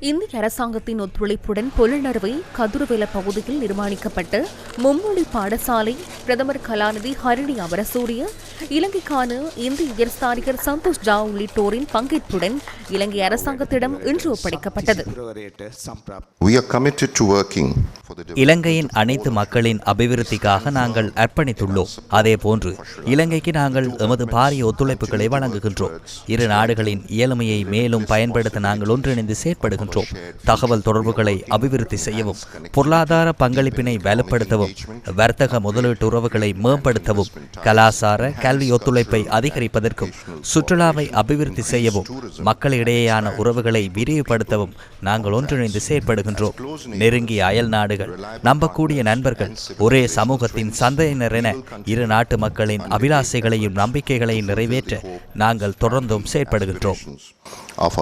இந்திய அரசாங்கத்தின் ஒத்துழைப்புடன் புலனறுவை கதுருவெல பகுதியில் நிர்மாணிக்கப்பட்ட மும்மொழி பாடசாலை பிரதமர் கலாநிதி ஹரிணி அமரசூரிய இலங்கைக்கான இந்திய உயர்ஸ்தானிகர் சந்தோஷ் ஜா உள்ளிட்டோரின் பங்கேற்புடன் இலங்கை அரசாங்கத்திடம் இன்று ஒப்படைக்கப்பட்டது. இலங்கையின் அனைத்து மக்களின் அபிவிருத்திக்காக நாங்கள் அர்ப்பணித்துள்ளோம். அதேபோன்று இலங்கைக்கு நாங்கள் எமது பாரிய ஒத்துழைப்புகளை வழங்குகின்றோம். இரு நாடுகளின் இயலுமையை மேலும் பயன்படுத்த நாங்கள் ஒன்றிணைந்து செயற்படுகின்றோம் தகவல் தொடர்புகளை அபிவிருத்தி செய்யவும் பொருளாதார பங்களிப்பினை வலுப்படுத்தவும் வர்த்தக முதலீட்டு உறவுகளை மேம்படுத்தவும் கலாசார கல்வி ஒத்துழைப்பை அதிகரிப்பதற்கும் சுற்றுலாவை அபிவிருத்தி செய்யவும் மக்களிடையேயான உறவுகளை விரிவுபடுத்தவும் நாங்கள் ஒன்றிணைந்து செயற்படுகின்றோம். நெருங்கிய அயல் நாடுகள் நம்பக்கூடிய நண்பர்கள் ஒரே சமூகத்தின் சந்தையினர் என இரு நாட்டு மக்களின் அபிலாசைகளையும் நம்பிக்கைகளையும் நிறைவேற்ற நாங்கள் தொடர்ந்தும் செயற்படுகின்றோம். Of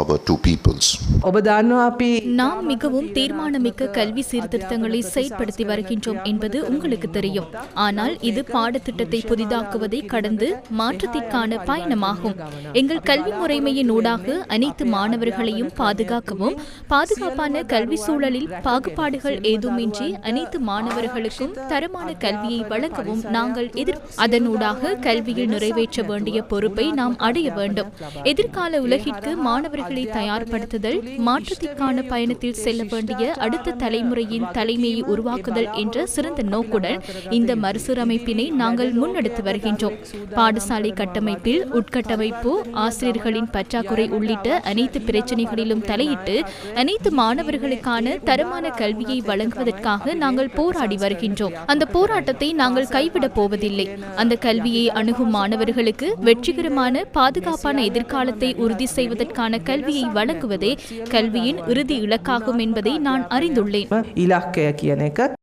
நாம் மிகவும் தீர்மானமிக்க கல்வி சீர்திருத்தங்களை செயற்படுத்தி வருகின்றோம் என்பது உங்களுக்கு தெரியும். ஆனால் இது பாடத்திட்டத்தை புதிதாக்குவதை கடந்து மாற்றத்திற்கான பயணமாகும். எங்கள் கல்வி முறைமையின் ஊடாக அனைத்து மாணவர்களையும் பாதுகாக்கவும் பாதுகாப்பான கல்வி சூழலில் பாகுபாடுகள் ஏதுமின்றி அனைத்து மாணவர்களுக்கும் தரமான கல்வியை வழங்கவும் நாங்கள் எதிர் அதனூடாக கல்வியில் நிறைவேற்ற வேண்டிய பொறுப்பை நாம் அடைய வேண்டும். எதிர்கால உலகிற்கு மாணவர்களை தயார்படுத்துதல் மாற்று வளர்ச்சிக்கான பயணத்தில் செல்ல வேண்டிய அடுத்த தலைமுறையின் தலைமையை உருவாக்குதல் என்ற சிறந்த நோக்குடன் இந்த மறுசீரமைப்பினை நாங்கள் முன்னெடுத்து வருகின்றோம். பாடசாலை கட்டமைப்பில் உட்கட்டமைப்பு ஆசிரியர்களின் பற்றாக்குறை உள்ளிட்ட அனைத்து பிரச்சனைகளிலும் தலையிட்டு அனைத்து மாணவர்களுக்கான தரமான கல்வியை வழங்குவதற்காக நாங்கள் போராடி வருகின்றோம். அந்த போராட்டத்தை நாங்கள் கைவிடப் போவதில்லை. அந்த கல்வியை அணுகும் மாணவர்களுக்கு வெற்றிகரமான பாதுகாப்பான எதிர்காலத்தை உறுதி செய்வதற்கான கல்வியை வழங்குவதே கல்வியின் இறுதி இலக்காகும் என்பதை நான் அறிந்துள்ளேன்.